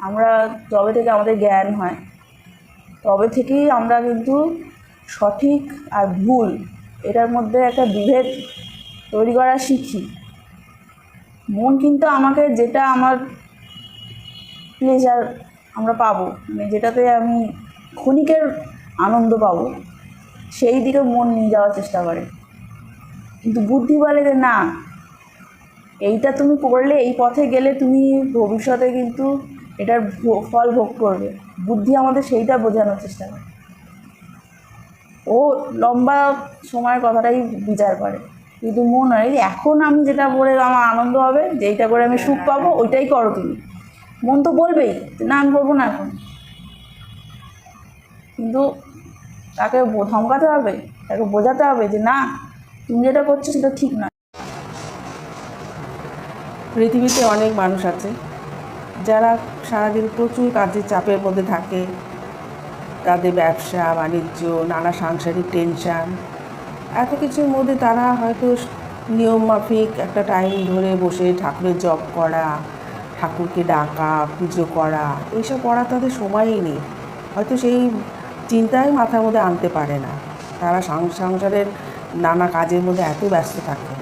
আমরা যবে থেকে আমাদের জ্ঞান হয়। তবে থেকেই আমরা কিন্তু সঠিক আর ভুল, এটার মধ্যে একটা বিভেদ তৈরি করা শিখি। মন কিন্তু আমাকে যেটা আমার প্লেজার আমরা পাবো মানে যেটাতে আমি ক্ষণিকের আনন্দ পাবো, সেই দিকে মন নিয়ে যাওয়ার চেষ্টা করে। কিন্তু বুদ্ধি বলে যে না, এইটা তুমি করলে, এই পথে গেলে তুমি ভবিষ্যতে কিন্তু এটার ফল ভোগ করবে। বুদ্ধি আমাদের সেইটা বোঝানোর চেষ্টা করে। ও লম্বা সময়ের কথাটাই বিচার করে। কিন্তু মন হয় এখন আমি যেটা করে আমার আনন্দ হবে, যেইটা করে আমি সুখ পাবো, ওইটাই করো তুমি। মন তো বলবেই না, আমি করব না এখন। কিন্তু তাকে ধমকাতে হবে, তাকে বোঝাতে হবে যে না, তুমি যেটা করছ সেটা ঠিক না। পৃথিবীতে অনেক মানুষ আছে যারা সারাদিন প্রচুর কাজের চাপের মধ্যে থাকে। তাদের ব্যবসা, বাণিজ্য, নানা সাংসারিক টেনশান এত কিছুর মধ্যে তারা হয়তো নিয়ম মাফিক একটা টাইম ধরে বসে ঠাকুরের জপ করা, ঠাকুরকে ডাকা, পুজো করা, এইসব করার তাদের সময়ই নেই। হয়তো সেই চিন্তাই মাথার মধ্যে আনতে পারে না। তারা সংসারের নানা কাজের মধ্যে এত ব্যস্ত থাকে।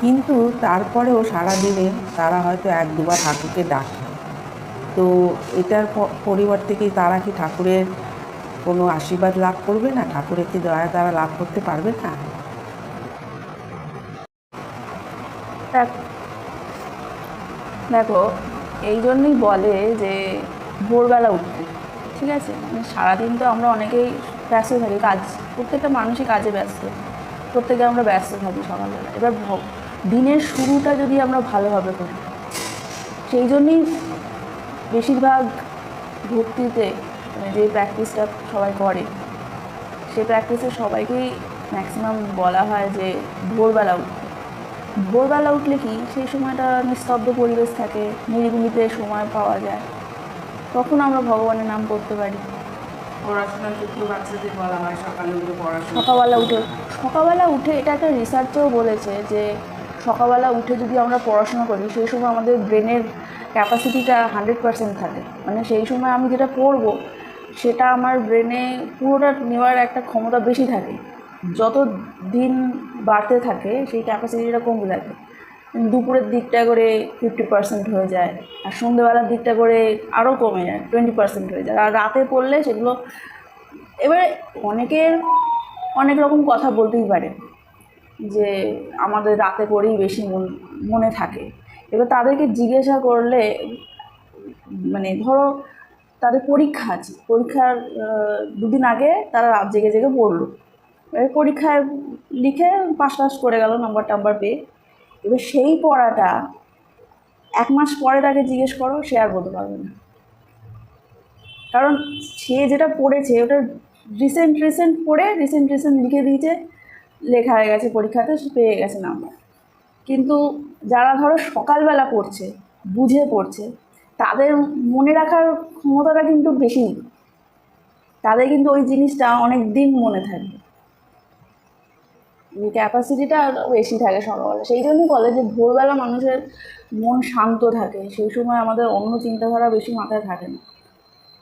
কিন্তু তারপরেও সারাদিনে তারা হয়তো এক দুবার ঠাকুরকে ডাকে। তো এটার পরিবর্তে কি তারা কি ঠাকুরের কোনো আশীর্বাদ লাভ করবে না? ঠাকুরের কি দয়া তারা লাভ করতে পারবে না? দেখ এই জন্যই বলে যে ভোরবেলা উঠতে, ঠিক আছে? মানে সারাদিন তো আমরা অনেকেই ব্যস্ত থাকি, কাজ, প্রত্যেকটা মানুষই কাজে ব্যস্ত। প্রত্যেকে আমরা ব্যস্ত থাকি সকালবেলা। এবার দিনের শুরুটা যদি আমরা ভালোভাবে করি, সেই জন্যই বেশিরভাগ ভক্তিতে মানে যে প্র্যাকটিসটা সবাই করে সেই প্র্যাকটিসে সবাইকেই ম্যাক্সিমাম বলা হয় যে ভোরবেলা উঠতে। ভোরবেলা উঠলে কি সেই সময়টা নিস্তব্ধ পরিবেশ থাকে নিরিবিলিতে সময় পাওয়া যায়। তখন আমরা ভগবানের নাম করতে পারি। পড়াশোনার ক্ষেত্রে বাচ্চাদের বলা হয় সকালে উঠে পড়াশোনা। সকালবেলা উঠে সকালবেলা উঠে এটা একটা রিসার্চেও বলেছে যে সকালবেলা উঠে যদি আমরা পড়াশোনা করি সেই সময় আমাদের ব্রেনের ক্যাপাসিটিটা হান্ড্রেড পার্সেন্ট থাকে। মানে সেই সময় আমি যেটা পড়ব সেটা আমার ব্রেনে পুরোটা নেওয়ার একটা ক্ষমতা বেশি থাকে। যত দিন বাড়তে থাকে, সেই ক্যাপাসিটিটা কমতে থাকে দুপুরের দিকটা করে ফিফটি পার্সেন্ট হয়ে যায়, আর সন্ধ্যেবেলার দিকটা করে আরও কমে যায় টোয়েন্টি পার্সেন্ট হয়ে যায়। আর রাতে পড়লে সেগুলো, এবারে অনেকের অনেক রকম কথা বলতেই পারে যে, আমাদের রাতে পড়েই বেশি মন, মনে থাকে। এবার তাদেরকে জিজ্ঞাসা করলে মানে ধরো তাদের পরীক্ষা আছে। পরীক্ষার দুদিন আগে তারা রাত জেগে জেগে পড়ল। এবার পরীক্ষায় লিখে পাশ পাস করে গেল নাম্বার টাম্বার পেয়ে। এবার সেই পড়াটা এক মাস পরে তাকে জিজ্ঞেস করো, সে আর বলতে পারবে না। কারণ সে যেটা পড়েছে, ওটা রিসেন্ট রিসেন্ট পড়ে রিসেন্ট রিসেন্ট লিখে দিয়েছে, লেখা হয়ে গেছে পরীক্ষাতে পেয়ে গেছে নাম্বার কিন্তু যারা ধরো সকালবেলা পড়ছে বুঝে পড়ছে তাদের মনে রাখার ক্ষমতাটা কিন্তু বেশি তাদের কিন্তু ওই জিনিসটা অনেক দিন মনে থাকবে। ক্যাপাসিটিটা বেশি থাকে সকালবেলা। সেই জন্যই বলে যে ভোরবেলা মানুষের মন শান্ত থাকে। সেই সময় আমাদের অন্য চিন্তাধারা বেশি মাথায় থাকে না।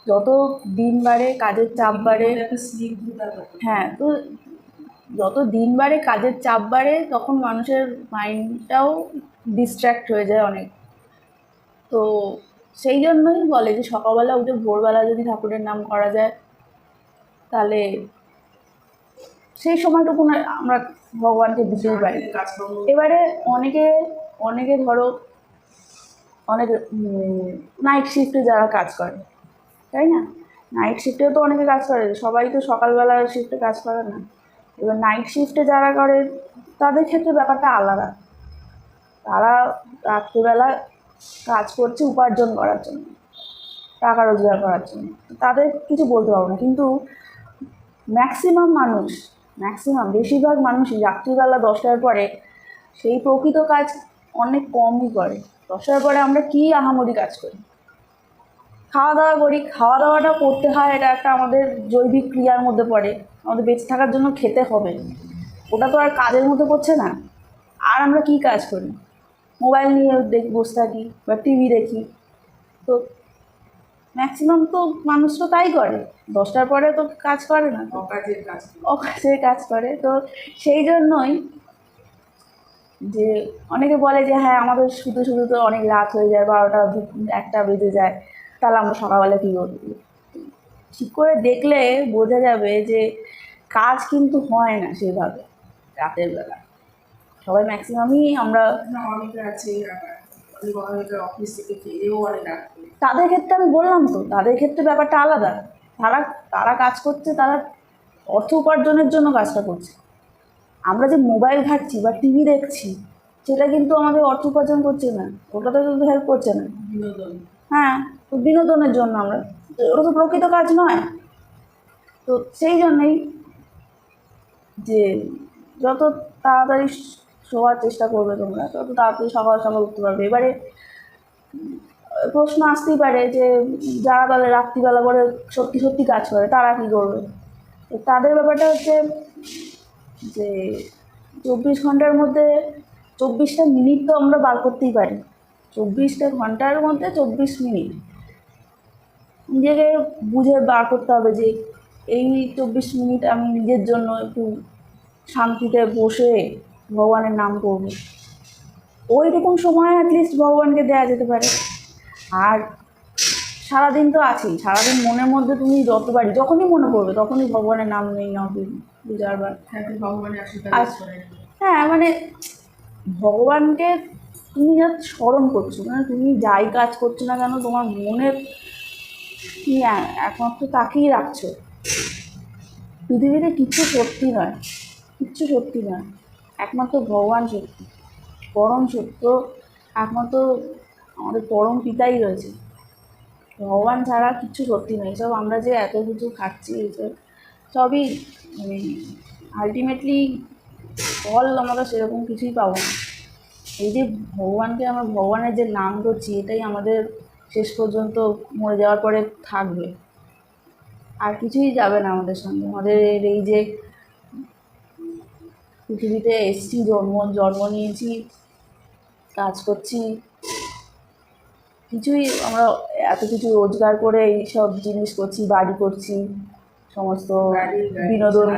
যত দিন বাড়ে কাজের চাপ বাড়ে হ্যাঁ তো যত দিন বাড়ে কাজের চাপ বাড়ে তখন মানুষের মাইন্ডটাও ডিস্ট্র্যাক্ট হয়ে যায় অনেক। তো সেই জন্যই বলে যে সকালবেলা উঠে ভোরবেলা যদি ঠাকুরের নাম করা যায় তাহলে সেই সময়টুকু আমরা ভগবানকে দিতেই পারি। এবারে অনেকে অনেকে ধরো অনেক নাইট শিফটে যারা কাজ করে তাই না? নাইট শিফটেও তো অনেকে কাজ করে সবাই তো সকালবেলা শিফটে কাজ করে না। এবার নাইট শিফটে যারা করে, তাদের ক্ষেত্রে ব্যাপারটা আলাদা। তারা রাত্রিবেলা কাজ করছে উপার্জন করার জন্য, টাকা রোজগার করার জন্য। তাদের কিছু বলতে পারব না, কিন্তু ম্যাক্সিমাম মানুষ ম্যাক্সিমাম বেশিরভাগ মানুষই রাত্রিবেলা দশটার পরে সেই প্রকৃত কাজ অনেক কমই করে। দশটার পরে আমরা কী আহামরি কাজ করি? খাওয়া দাওয়া করি। খাওয়া দাওয়াটা করতে হয় এটা একটা আমাদের জৈবিক ক্রিয়ার মধ্যে পড়ে। আমাদের বেঁচে থাকার জন্য খেতে হবে। ওটা তো আর কাজের মধ্যে পড়ছে না। আর আমরা কি কাজ করি? মোবাইল নিয়ে দেখি বসে থাকি বা টিভি দেখি। তো ম্যাক্সিমাম তো মানুষ তো তাই করে। দশটার পরে তো কাজ করে না। অকাজের কাজ করে। তো সেই জন্যই যে অনেকে বলে যে হ্যাঁ আমাদের শুধু শুধু তো অনেক রাত হয়ে যায় বারোটা একটা বেজে যায়। তাহলে আমরা সকালবেলা কী করব? ঠিক করে দেখলে বোঝা যাবে যে কাজ কিন্তু হয় না সেভাবে রাতের বেলা। সবাই ম্যাক্সিমামই আমরা অনেকে আছে আবার অনেক অনেকে অফিস থেকে ফিরেও অনেক তাদের ক্ষেত্রে আমি বললাম তো তাদের ক্ষেত্রে ব্যাপারটা আলাদা। তারা তারা কাজ করছে তারা অর্থ উপার্জনের জন্য কাজটা করছে। আমরা যে মোবাইল ঘাটছি বা টিভি দেখছি সেটা কিন্তু আমাদের অর্থ উপার্জন করছে না। ওটাতে কিন্তু হেল্প করছে না। হ্যাঁ। তো বিনোদনের জন্য আমরা, ওটা তো প্রকৃত কাজ নয়। তো সেই জন্যই যে যত তাড়াতাড়ি শোয়ার চেষ্টা করবে তোমরা, তত তাড়াতাড়ি সকাল সকাল উঠতে পারবে। এবারে প্রশ্ন আসতেই পারে যে যারা তাহলে রাত্রিবেলা করে সত্যি সত্যি কাজ করে, তারা কী করবে? তাদের ব্যাপারটা হচ্ছে যে চব্বিশ ঘণ্টার মধ্যে চব্বিশটা মিনিট তো আমরা বার করতেই পারি। চব্বিশটা ঘণ্টার মধ্যে চব্বিশ মিনিট। নিজেকে বুঝে বার করতে হবে যে এই চব্বিশ মিনিট আমি নিজের জন্য একটু শান্তিতে বসে ভগবানের নাম করব। ওই রকম সময় অ্যাটলিস্ট ভগবানকে দেওয়া যেতে পারে। আর সারাদিন তো আছেই সারাদিন মনের মধ্যে তুমি যতবারই যখনই মনে করবে তখনই ভগবানের নাম নেই নাও দু দু চারবার হ্যাঁ ভগবানের আশীর্বাদ আচ্ছা। করে হ্যাঁ মানে ভগবানকে তুমি যা স্মরণ করছ মানে তুমি যাই কাজ করছ না কেন তোমার মনের তুমি একমাত্র তাকেই রাখছো। পৃথিবীতে কিচ্ছু সত্যি নয়, কিচ্ছু সত্যি নয়। একমাত্র ভগবান সত্যি, পরম সত্য, একমাত্র আমাদের পরম পিতাই রয়েছে। ভগবান ছাড়া কিচ্ছু সত্যি নয়। সব আমরা যে এত কিছু খাচ্ছি এইসব সবই মানে আলটিমেটলি ফল আমরা সেরকম কিছুই পাবো না। এই যে ভগবানকে আমরা, ভগবানের যে নাম করছি এটাই আমাদের শেষ পর্যন্ত মরে যাওয়ার পরে থাকবে। আর কিছুই যাবে না আমাদের সঙ্গে। আমাদের এই যে পৃথিবীতে এসছি জন্ম জন্ম নিয়েছি কাজ করছি কিছুই আমরা এত কিছু রোজগার করে এই সব জিনিস করছি বাড়ি করছি সমস্ত বিনোদন।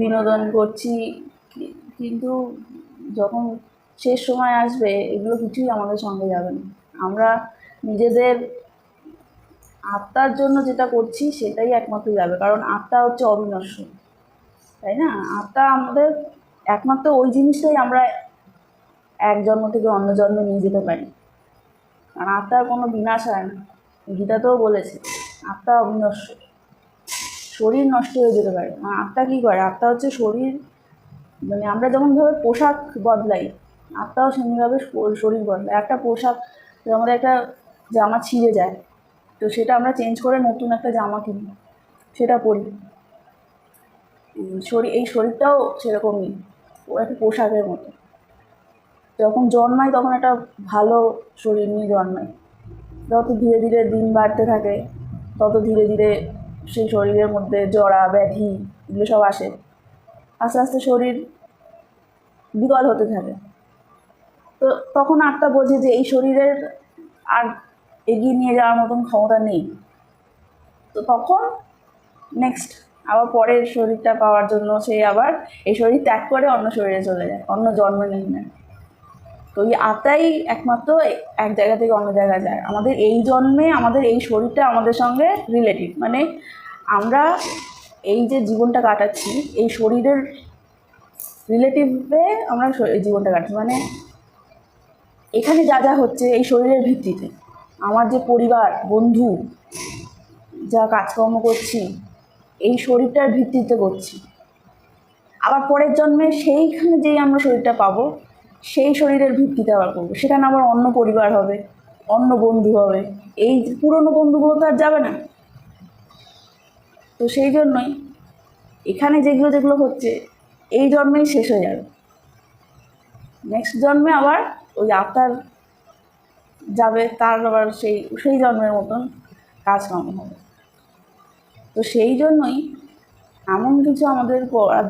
বিনোদন করছি কিন্তু যখন শেষ সময় আসবে এগুলো কিছুই আমাদের সঙ্গে যাবে না। আমরা নিজেদের আত্মার জন্য যেটা করছি সেটাই একমাত্র যাবে। কারণ আত্মা হচ্ছে অবিনশ্বর, তাই না? আত্মা আমাদের একমাত্র ওই জিনিসটাই আমরা এক জন্ম থেকে অন্য জন্মে নিয়ে যেতে পারি। কারণ আত্মার কোনো বিনাশ হয় না। গীতাতেও বলেছে, আত্মা অবিনশ্বর, শরীর নষ্ট হয়ে যেতে পারে। আত্মা কী করে? আত্মা হচ্ছে শরীর মানে আমরা যেমনভাবে পোশাক বদলাই, আত্মাও সেমনিভাবে শরীর বদলায়। একটা পোশাক আমাদের একটা জামা ছিঁড়ে যায়। তো সেটা আমরা চেঞ্জ করে নতুন একটা জামা কিনি। সেটা পরি। শরীর, এই শরীরটাও সেরকমই। ও একটা পোশাকের মতো। যখন জন্মায় তখন একটা ভালো শরীর নিয়ে জন্মায় যত ধীরে ধীরে দিন বাড়তে থাকে, তত ধীরে ধীরে সেই শরীরের মধ্যে জরা, ব্যাধি এগুলো সব আসে। আস্তে আস্তে শরীর বিকল হতে থাকে। তো তখন আত্মা বোঝে যে এই শরীরের আর এগিয়ে নিয়ে যাওয়ার মতন ক্ষমতা নেই। তো তখন নেক্সট আবার পরের শরীরটা পাওয়ার জন্য সে আবার এই শরীর ত্যাগ করে অন্য শরীরে চলে যায়, অন্য জন্ম নিয়ে নেয়। তো এই আত্মাই একমাত্র এক জায়গা থেকে অন্য জায়গায় যায়। আমাদের এই জন্মে আমাদের এই শরীরটা আমাদের সঙ্গে রিলেটিভ মানে আমরা এই যে জীবনটা কাটাচ্ছি, এই শরীরের রিলেটিভে আমরা জীবনটা কাটাচ্ছি। মানে এখানে যা যা হচ্ছে এই শরীরের ভিত্তিতে। আমার যে পরিবার, বন্ধু, যা কাজকর্ম করছি, এই শরীরটার ভিত্তিতে করছি। আবার পরের জন্মে সেইখানে যেই আমরা শরীরটা পাবো, সেই শরীরের ভিত্তিতে আবার করব। সেখানে আবার অন্য পরিবার হবে, অন্য বন্ধু হবে। এই পুরনো বন্ধুগুলো তো আর যাবে না। তো সেই জন্যই এখানে যেগুলো যেগুলো হচ্ছে, এই জন্মেই শেষ হয়ে যাবে। নেক্সট জন্মে আবার ওই আত্মার যাবে তার আবার সেই সেই জন্মের মতন কাজকর্ম হবে। তো সেই জন্যই এমন কিছু আমাদের করা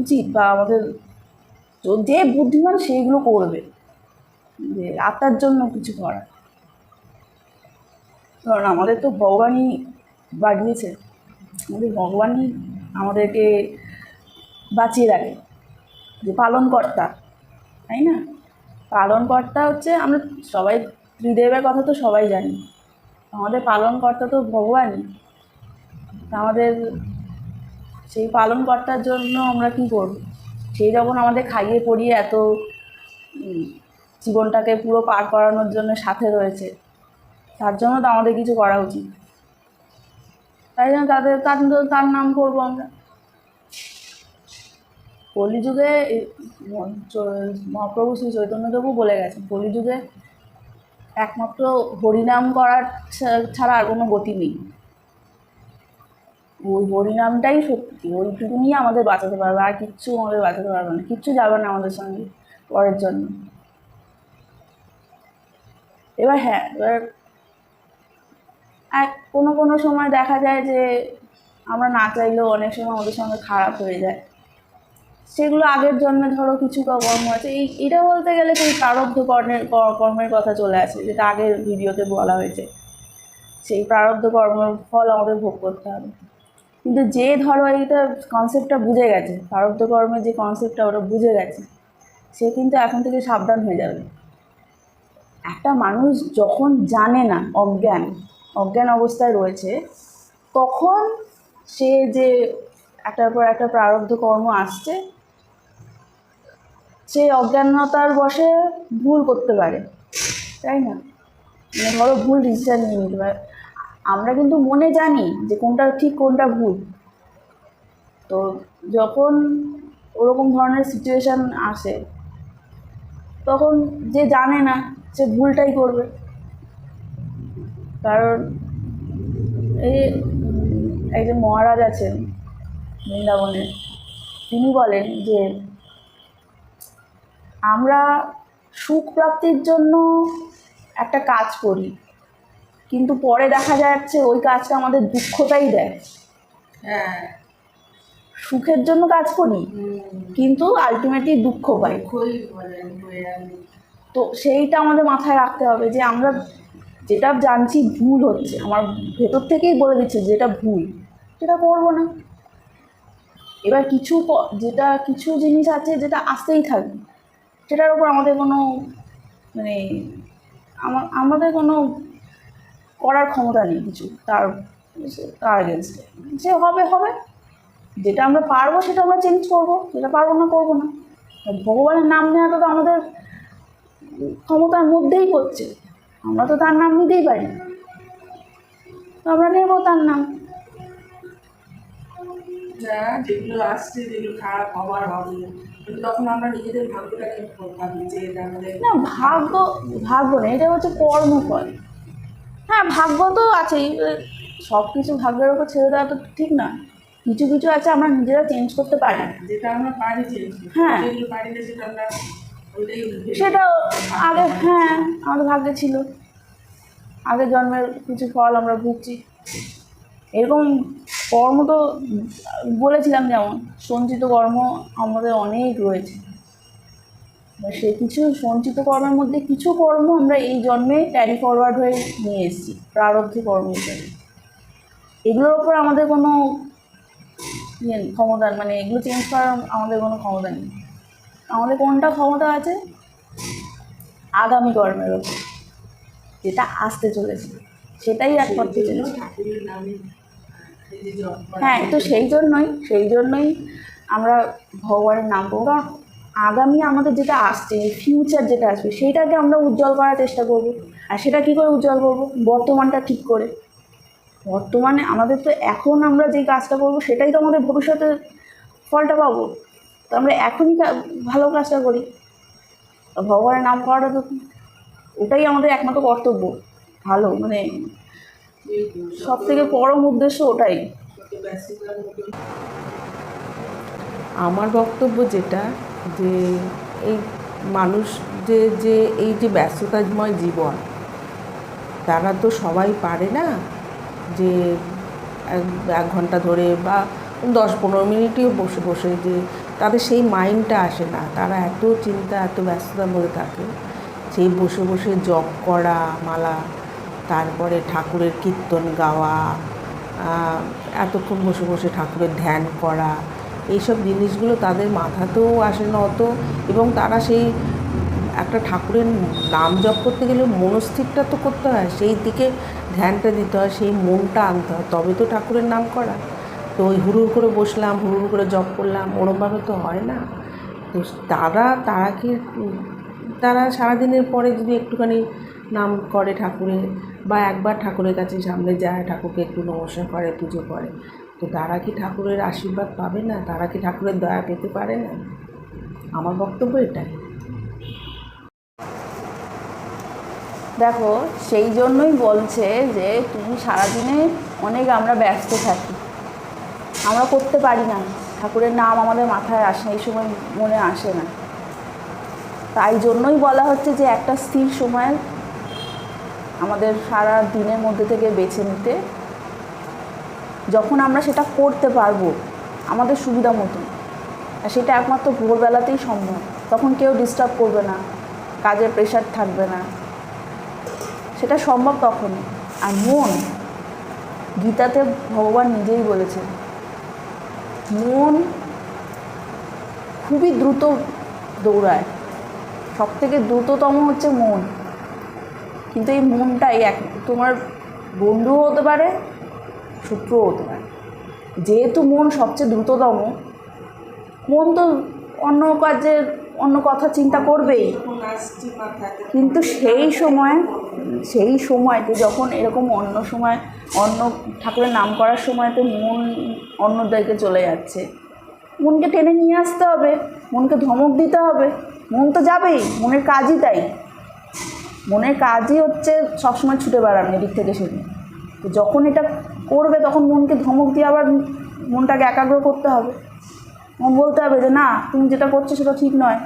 উচিত বা আমাদের যে বুদ্ধিমান সেইগুলো করবে, যে আত্মার জন্য কিছু করা কারণ আমাদের তো ভগবানই বাড়িয়েছে, আমাদের ভগবানই আমাদেরকে বাঁচিয়ে রাখে, যে পালনকর্তা, তাই না? পালনকর্তা হচ্ছে আমরা সবাই ত্রিদেবের কথা তো সবাই জানি। আমাদের পালনকর্তা তো ভগবানই আমাদের সেই পালনকর্তার জন্য আমরা কী করব? সেই যখন আমাদের খাইয়ে পড়িয়ে এত জীবনটাকে পুরো পার করানোর জন্য সাথে রয়েছে, তার জন্য তো আমাদের কিছু করা উচিত। তাই জন্য তাদের, তার তার নাম করব আমরা। কলিযুগে মহাপ্রভু শ্রী চৈতন্যদেবও বলে গেছেন, কলিযুগে একমাত্র হরিনাম করার ছাড়া আর কোনো গতি নেই। ওই হরিনামটাই সত্যি ওইটুকুনি আমাদের বাঁচাতে পারবে, আর কিচ্ছু আমাদের বাঁচাতে পারবে না, কিচ্ছু যাবে না আমাদের সঙ্গে পরের জন্য। এবার হ্যাঁ এবার এক কোনো কোনো সময় দেখা যায় যে আমরা না চাইলেও অনেক সময় আমাদের সঙ্গে খারাপ হয়ে যায়। সেগুলো আগের জন্মে ধরো কিছু কর্ম আছে। এই, এটা বলতে গেলে সেই প্রারব্ধ কর্মের কর্মের কথা চলে আসে, যেটা আগের ভিডিওতে বলা হয়েছে। সেই প্রারব্ধ কর্মের ফল আমাদের ভোগ করতে হবে। কিন্তু যে ধরো এইটা কনসেপ্টটা বুঝে গেছে প্রারব্ধ কর্মের যে কনসেপ্টটা ওটা বুঝে গেছে, সে কিন্তু এখন থেকে সাবধান হয়ে যাবে। একটা মানুষ যখন জানে না অজ্ঞান অজ্ঞান অবস্থায় রয়েছে, তখন সে যে একটার পর একটা প্রারব্ধ কর্ম আসছে সে অজ্ঞানতার বসে ভুল করতে পারে, তাই না? মানে ধরো ভুল ডিসিশন নিয়ে নিতে পারে। আমরা কিন্তু মনে জানি যে কোনটা ঠিক, কোনটা ভুল। তো যখন ওরকম ধরনের সিচুয়েশান আসে, তখন যে জানে না সে ভুলটাই করবে। কারণ এই একজন মহারাজ আছেন বৃন্দাবনে। তিনি বলেন যে আমরা সুখ প্রাপ্তির জন্য একটা কাজ করি কিন্তু পরে দেখা যাচ্ছে ওই কাজটা আমাদের দুঃখটাই দেয়। হ্যাঁ। সুখের জন্য কাজ করি কিন্তু আলটিমেটলি দুঃখ পাই। তো সেইটা আমাদের মাথায় রাখতে হবে যে আমরা যেটা জানছি ভুল হচ্ছে। আমার ভেতর থেকেই বলে দিচ্ছে যেটা ভুল সেটা করব না। এবার কিছু যেটা কিছু জিনিস আছে যেটা আসতেই থাকবে। সেটার উপর আমাদের কোনো মানে আমা- আমাদের কোনো করার ক্ষমতা নেই কিছু তার তার এগেনস্টে যে হবে হবে। যেটা আমরা পারব সেটা আমরা চেঞ্জ করব, যেটা পারব না, করব না। ভগবানের নাম নেওয়াটা তো আমাদের ক্ষমতার মধ্যেই পড়ছে। আমরা তো তার নাম নিতেই পারি আমরা নেব তার নাম। যেগুলো আসছে, যেগুলো খারাপ হবার হবে। তখন আমরা নিজেদের ভাগ্যটাকে ভাবি যে এটা আমাদের না ভাগ্য ভাগ্য নেই এটা হচ্ছে কর্মফল। হ্যাঁ ভাগ্য তো আছেই। সব কিছু ভাগ্যের ওপর ছেড়ে দেওয়া তো ঠিক না। কিছু কিছু আছে আমরা নিজেরা চেঞ্জ করতে পারি। যেটা আমরা পারি যে হ্যাঁ। পারি না সেটা আমরা সেটা আগে হ্যাঁ আমাদের ভাগ্যে ছিল। আগে জন্মের কিছু ফল আমরা ভুগছি। এরকম কর্ম তো বলেছিলাম যেমন সঞ্চিত কর্ম আমাদের অনেক রয়েছে। সে কিছু সঞ্চিত কর্মের মধ্যে কিছু কর্ম আমরা এই জন্মে ক্যারি ফরওয়ার্ড হয়ে নিয়ে এসেছি প্রারব্ধ কর্ম হিসেবে। এগুলোর ওপর আমাদের কোনো ইয়ে ক্ষমতা মানে এগুলো চেঞ্জ করার আমাদের কোনো ক্ষমতা নেই। আমাদের কোনটা ক্ষমতা আছে? আগামী কর্মের ওপর যেটা আসতে চলেছে। সেটাই একমাত্র চলেছে হ্যাঁ তো সেই জন্যই সেই জন্যই আমরা ভগবানের নাম করব। আগামী আমাদের যেটা আসছে ফিউচার যেটা আসবে সেইটাকে আমরা উজ্জ্বল করার চেষ্টা করব। আর সেটা কী করে উজ্জ্বল করব? বর্তমানটা ঠিক করে। বর্তমানে আমাদের তো এখন আমরা যে কাজটা করব, সেটাই তো আমাদের ভবিষ্যতে ফলটা পাবো। তো আমরা এখনই ভালো কাজটা করি। ভগবানের নাম করাটা তো ওটাই আমাদের একমাত্র কর্তব্য। ভালো মানে সব থেকে পরম উদ্দেশ্য ওটাই। আমার বক্তব্য যেটা যে এই মানুষ যে যে এই যে ব্যস্ততাময় জীবন, তারা তো সবাই পারে না যে এক ঘণ্টা ধরে বা দশ পনেরো মিনিটেও বসে বসে যে তাদের সেই মাইন্ডটা আসে না। তারা এত চিন্তা, এত ব্যস্ততার মধ্যে থাকে। সেই বসে বসে জব করা, মালা তারপরে ঠাকুরের কীর্তন গাওয়া এতক্ষণ বসে বসে ঠাকুরের ধ্যান করা, এইসব জিনিসগুলো তাদের মাথাতেও আসে না অত। এবং তারা সেই একটা ঠাকুরের নাম জপ করতে গেলে মনস্থিরটা তো করতে হয়, সেই দিকে ধ্যানটা দিতে হয়, সেই মনটা আনতে হয়, তবে তো ঠাকুরের নাম করা। তো ওই হুড়ুর করে বসলাম, হুড়ুর করে জপ করলাম ওরমভাবে তো হয় না। তো তারা তারা কি, তারা সারাদিনের পরে যদি একটুখানি নাম করে ঠাকুরের বা একবার ঠাকুরের কাছে সামনে যায় ঠাকুরকে একটু নমস্কার করে পুজো করে। তো তারা কি ঠাকুরের আশীর্বাদ পাবে না? তারা কি ঠাকুরের দয়া পেতে পারে না? আমার বক্তব্য এটাই। দেখো সেই জন্যই বলছে যে তুমি সারাদিনে অনেক আমরা ব্যস্ত থাকি। আমরা করতে পারি না। ঠাকুরের নাম আমাদের মাথায় আসে না, এই সময় মনে আসে না। তাই জন্যই বলা হচ্ছে যে একটা স্থির সময় আমাদের সারা দিনের মধ্যে থেকে বেছে নিতে। যখন আমরা সেটা করতে পারব, আমাদের সুবিধা মতো আর সেটা একমাত্র ভোরবেলাতেই সম্ভব। তখন কেউ ডিস্টার্ব করবে না, কাজের প্রেশার থাকবে না। সেটা সম্ভব তখন আর মন, গীতাতে ভগবান নিজেই বলেছেন, মন খুবই দ্রুত দৌড়ায়। সব থেকে দ্রুততম হচ্ছে মন। কিন্তু এই মনটাই এক, তোমার বন্ধুও হতে পারে, শত্রুও হতে পারে। যেহেতু মন সবচেয়ে দ্রুততম, মন তো অন্য কাজের, অন্য কথা চিন্তা করবেই। কিন্তু সেই সময়, সেই সময়তে যখন এরকম অন্য সময়, অন্য ঠাকুরের নাম করার সময়তে মন অন্য দিকে চলে যাচ্ছে, মনকে টেনে নিয়ে আসতে হবে, মনকে ধমক দিতে হবে, মন তো যাবেই, মনের কাজই তাই। মনের কাজই হচ্ছে সবসময় ছুটে বেড়ানো এদিক থেকে সেদিক। তো যখন এটা করবে, তখন মনকে ধমক দিয়ে আবার মনটাকে একাগ্র করতে হবে। মন বলতে হবে যে, না, তুমি যেটা করছ সেটা ঠিক নয়।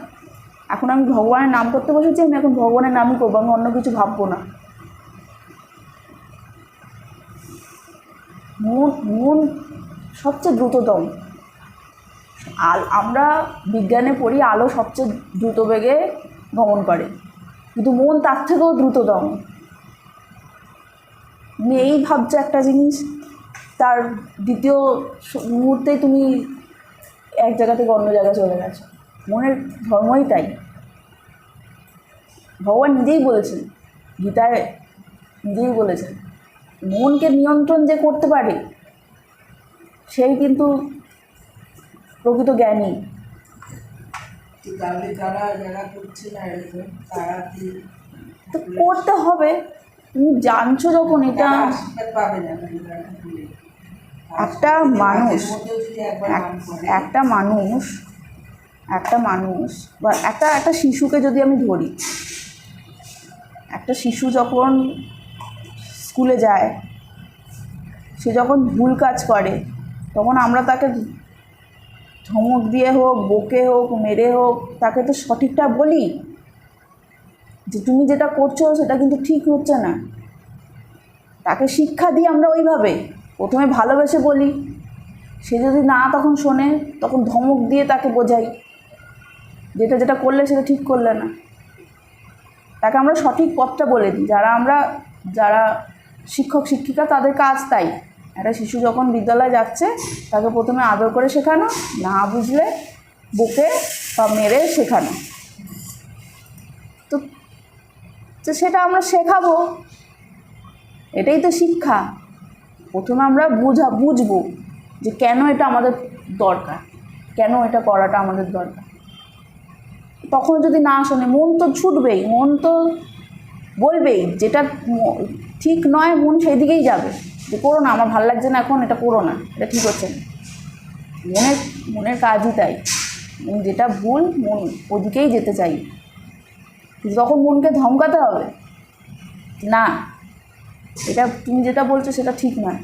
এখন আমি ভগবানের নাম করতে বসেছি, আমি এখন ভগবানের নামই করব, আমি অন্য কিছু ভাববো না। মন মন সবচেয়ে দ্রুততম। আল, আমরা বিজ্ঞানে পড়ি, আলো সবচেয়ে দ্রুত বেগে গমন করে। কিন্তু মন তার থেকেও দ্রুততম। তুমি এই ভাবছ একটা জিনিস, তার দ্বিতীয় মুহূর্তেই তুমি এক জায়গা থেকে অন্য জায়গায় চলে গেছো। মনের ধর্মই তাই। ভগবান নিজেই বলেছেন, গীতায় নিজেই বলেছেন, মনকে নিয়ন্ত্রণ যে করতে পারে, সেই কিন্তু প্রকৃত জ্ঞানী। তাহলে যারা যারা করছে না এরকম তারা কি তো করতে হবে। তুমি জানছো যখন এটা। আশীর্বাদ পাবে না তারা ঠাকুরের। একটা মানুষ একটা মানুষ একটা মানুষ বা একটা একটা শিশুকে যদি আমি ধরি একটা শিশু যখন স্কুলে যায় সে যখন ভুল কাজ করে তখন আমরা তাকে ধমক দিয়ে হোক, বকে হোক, মেরে হোক, তাকে তো সঠিকটা বলি। যে তুমি যেটা করছ সেটা কিন্তু ঠিক হচ্ছে না। তাকে শিক্ষা দিই আমরা ওইভাবে। প্রথমে ভালোবেসে বলি। সে যদি না তখন শোনে, তখন ধমক দিয়ে তাকে বোঝাই। যেটা যেটা করলে সেটা ঠিক করলে না। তাকে আমরা সঠিক পথটা বলে দিই। যারা আমরা, যারা শিক্ষক, শিক্ষিকা, তাদের কাজ তাই। একটা শিশু যখন বিদ্যালয়ে যাচ্ছে, তাকে প্রথমে আদর করে শেখানো, না বুঝলে বুকে বা মেরে শেখানো। তো তো সেটা আমরা শেখাবো। এটাই তো শিক্ষা। প্রথমে আমরা বুঝা, বুঝব যে কেন এটা আমাদের দরকার, কেন এটা করাটা আমাদের দরকার। তখন যদি না শোনে, মন তো ছুটবেই, মন তো বলবেই, যেটা ঠিক নয়, মন সেই দিকেই যাবে। যে করো না, আমার ভালো লাগছে না এখন, এটা করো না, এটা ঠিক হচ্ছে না। মনের মনের কাজই তাই। যেটা ভুল, মন ওদিকেই যেতে চাই। তখন মনকে ধমকাতে হবে। না, এটা তুমি যেটা বলছো সেটা ঠিক নয়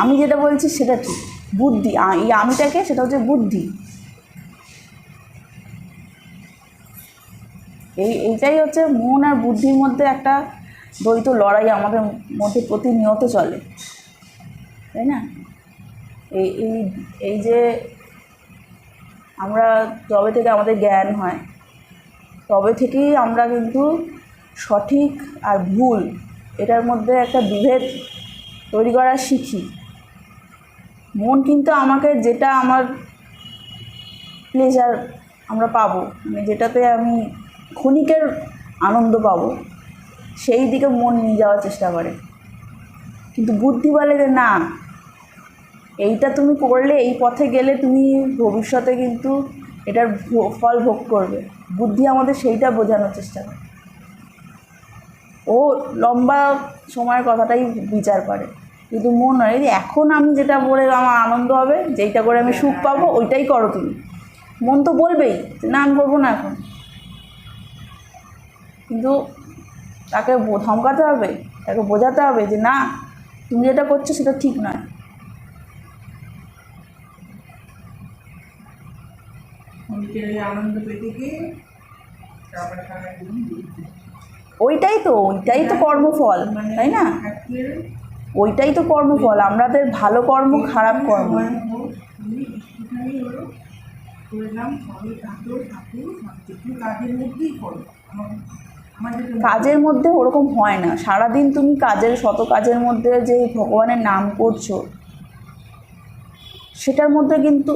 আমি যেটা বলছি সেটা ঠিক। বুদ্ধি এই আমিটাকে সেটা হচ্ছে বুদ্ধি। এই, এইটাই হচ্ছে মন আর বুদ্ধির মধ্যে একটা দ্বৈত লড়াই আমাদের মধ্যে প্রতিনিয়ত চলে। তাই না? এই এই এই যে আমরা যবে থেকে আমাদের জ্ঞান হয়, তবে থেকেই আমরা কিন্তু সঠিক আর ভুল এটার মধ্যে একটা বিভেদ তৈরি করা শিখি। মন কিন্তু আমাকে যেটা আমার প্লেজার আমরা পাবো মানে যেটাতে আমি ক্ষণিকের আনন্দ পাবো। সেই দিকে মন নিয়ে যাওয়ার চেষ্টা করে। কিন্তু বুদ্ধি বলে যে, না, এইটা তুমি করলে, এই পথে গেলে তুমি ভবিষ্যতে কিন্তু এটার ফল ভোগ করবে। বুদ্ধি আমাদের সেইটা বোঝানোর চেষ্টা করে। ও লম্বা সময়ের কথাটাই বিচার করে। কিন্তু মন হয় যে, এখন আমি যেটা বলে আমার আনন্দ হবে, যেইটা করে আমি সুখ পাবো, ওইটাই করো তুমি। মন তো বলবেই না, আমি করব না এখন। কিন্তু তাকে ধমকাতে হবে তাকে বোঝাতে হবে যে না তুমি যেটা করছ সেটা ঠিক নয়। ওইটাই তো ওইটাই তো কর্মফল তাই না? ওইটাই তো কর্মফল আমাদের ভালো কর্ম খারাপ কর্ম। করলাম ঠাকুর ঠাকুর সব কিছু কাজের মধ্যেই করো। আমার কাজের মধ্যে ওরকম হয় না। সারাদিন তুমি কাজের, শত কাজের মধ্যে যে ভগবানের নাম করছ, সেটার মধ্যে কিন্তু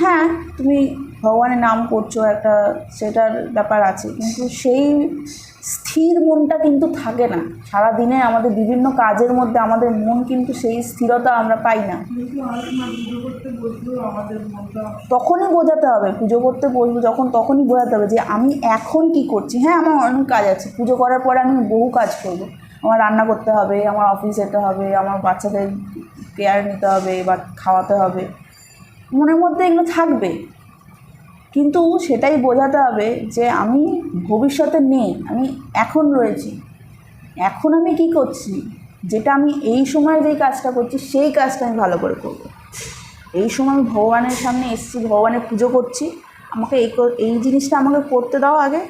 হ্যাঁ তুমি ভগবানের নাম করছ একটা সেটার ব্যাপার আছে। কিন্তু সেই স্থির মনটা কিন্তু থাকে না। সারাদিনে আমাদের বিভিন্ন কাজের মধ্যে আমাদের মন কিন্তু সেই স্থিরতা আমরা পাই না। তখনই বোঝাতে হবে পুজো করতে বসবো যখন তখনই বোঝাতে হবে যে আমি এখন কি করছি। হ্যাঁ আমার অনেক কাজ আছে পুজো করার পরে আমি বহু কাজ করব। আমার রান্না করতে হবে আমার অফিস যেতে হবে আমার বাচ্চাদের কেয়ার নিতে হবে বা খাওয়াতে হবে। মনের মধ্যে এগুলো থাকবে। কিন্তু সেটাই বোঝাতে হবে যে আমি ভবিষ্যতে নেই, আমি এখন রয়েছি। এখন আমি কি করছি? যেটা আমি এই সময় যেই কাজটা করছি, সেই কাজটা আমি ভালো করে করব। এই সময় আমি ভগবানের সামনে এসেছি, ভগবানের পুজো করছি। আমাকে এই এই জিনিসটা আমাকে করতে দাও আগে,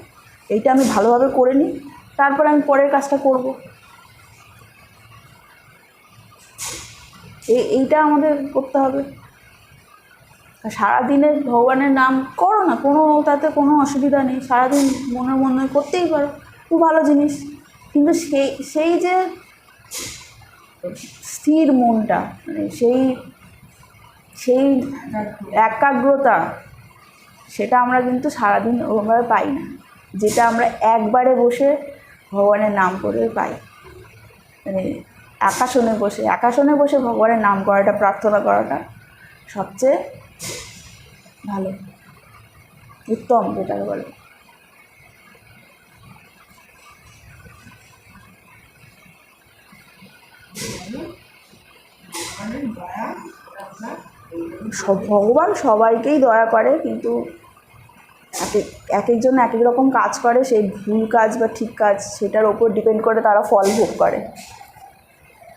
এইটা আমি ভালোভাবে করে নিই, তারপর আমি পরের কাজটা করব। এই এইটা আমাদের করতে হবে। আর সারাদিনের ভগবানের নাম করো না, কোনো তাতে কোনো অসুবিধা নেই, সারাদিন মনের মনে করতেই পারো, খুব ভালো জিনিস। কিন্তু সেই সেই যে স্থির মনটা মানে সেই সেই একাগ্রতা, সেটা আমরা কিন্তু সারাদিন ওভাবে পাই না, যেটা আমরা একবারে বসে ভগবানের নাম করে পাই। মানে একাশনে বসে একাশনে বসে ভগবানের নাম করাটা, প্রার্থনা করাটা সবচেয়ে ভালো। উত্তম যেটাকে বলে। সব ভগবান সবাইকেই দয়া করে, কিন্তু এক এক এক একজন এক এক রকম কাজ করে, সেই ভুল কাজ বা ঠিক কাজ সেটার ওপর ডিপেন্ড করে তারা ফল ভোগ করে।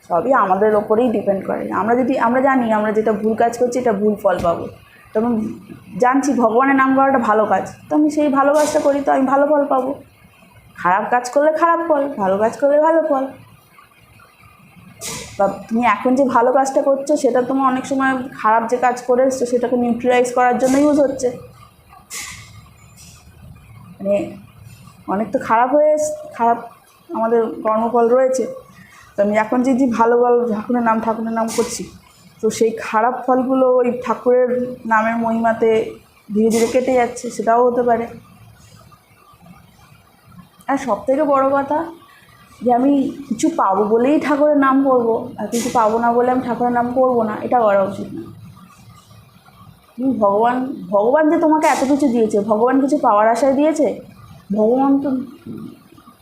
সবই আমাদের ওপরেই ডিপেন্ড করে। আমরা যদি, আমরা জানি আমরা যেটা ভুল কাজ করছি, এটা ভুল ফল পাবো। তখন জানছি ভগবানের নাম করাটা ভালো কাজ। তো আমি সেই ভালো কাজটা করি তো আমি ভালো ফল পাবো। খারাপ কাজ করলে খারাপ ফল, ভালো কাজ করলে ভালো ফল। বা তুমি এখন যে ভালো কাজটা করছ, সেটা তোমার অনেক সময় খারাপ যে কাজ করে এসছো, সেটাকে নিউট্রিলাইজ করার জন্য ইউজ হচ্ছে। মানে অনেক তো খারাপ হয়ে খারাপ আমাদের কর্মফল রয়েছে। তো আমি এখন যে যে ভালো ভালো ঠাকুরের নাম ঠাকুরের নাম করছি তো সেই খারাপ ফলগুলো ওই ঠাকুরের নামের মহিমাতে ধীরে ধীরে কেটে যাচ্ছে, সেটাও হতে পারে। আর সব থেকে বড়ো কথা যে আমি কিছু পাবো বলেই ঠাকুরের নাম করব, আর কিছু পাবো না বলে আমি ঠাকুরের নাম করব না, এটা করা উচিত না। তুমি ভগবান ভগবান যে তোমাকে এত কিছু দিয়েছে, ভগবান কিছু পাওয়ার আশায় দিয়েছে? ভগবান তো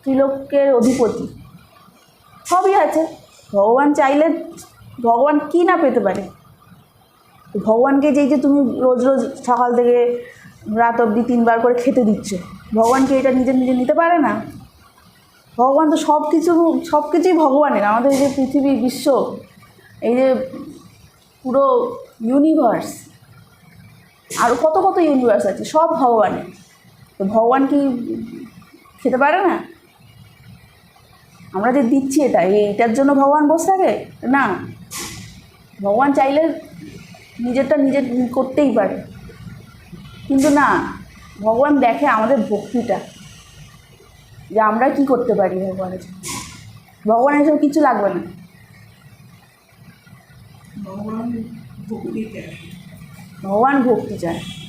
ত্রিলোকের অধিপতি। সবই আছে। ভগবান চাইলে ভগবান কী না পেতে পারে? ভগবানকে যেই যে তুমি রোজ রোজ সকাল থেকে রাত অবধি তিনবার করে খেতে দিচ্ছ, ভগবানকে এটা নিজে নিজে নিতে পারে না? ভগবান তো সব কিছু সব কিছুই ভগবানের। আমাদের এই যে পৃথিবী, বিশ্ব, এই যে পুরো ইউনিভার্স আরও কত কত ইউনিভার্স আছে, সব ভগবানের। তো ভগবান কি খেতে পারে না? আমরা যে দিচ্ছি এটা এইটার জন্য ভগবান বসে থাকে? না। ভগবান চাইলে নিজেরটা নিজের করতেই পারে। কিন্তু না ভগবান দেখে আমাদের ভক্তিটা যে আমরা কি করতে পারি ভগবানের জন্য। ভগবান এসব কিছু লাগবে না। ভগবান ভক্তি চায়।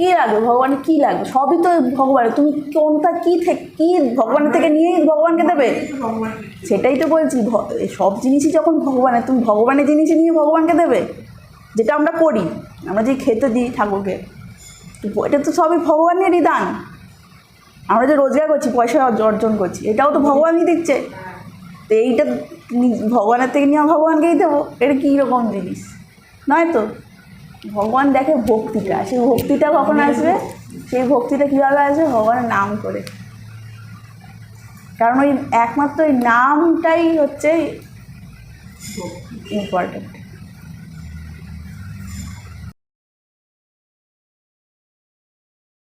কি লাগবে? ভগবান কি লাগবে? সবই তো ভগবানের তুমি কোনটা কি থেকে কি ভগবানের থেকে নিয়েই ভগবানকে দেবে? সেটাই তো বলছি। সব জিনিসই যখন ভগবানের তুমি ভগবানের জিনিসই নিয়ে ভগবানকে দেবে, যেটা আমরা করি, আমরা যে খেতে দিই ঠাকুরকে, এটা তো সবই ভগবানেরই দান। আমরা যে রোজগার করছি, পয়সা অর্জন করছি, এটাও তো ভগবানই দিচ্ছে। তো এইটা ভগবানের থেকে নিয়ে ভগবানকেই দেবো। এটা কী রকম জিনিস? নয় তো? ভগবান দেখে ভক্তিটা, সেই ভক্তিটা কখন আসবে? সেই ভক্তিটা কীভাবে আসবে? ভগবানের নাম করে। কারণ ওই একমাত্র ওই নামটাই হচ্ছে ইম্পর্টেন্ট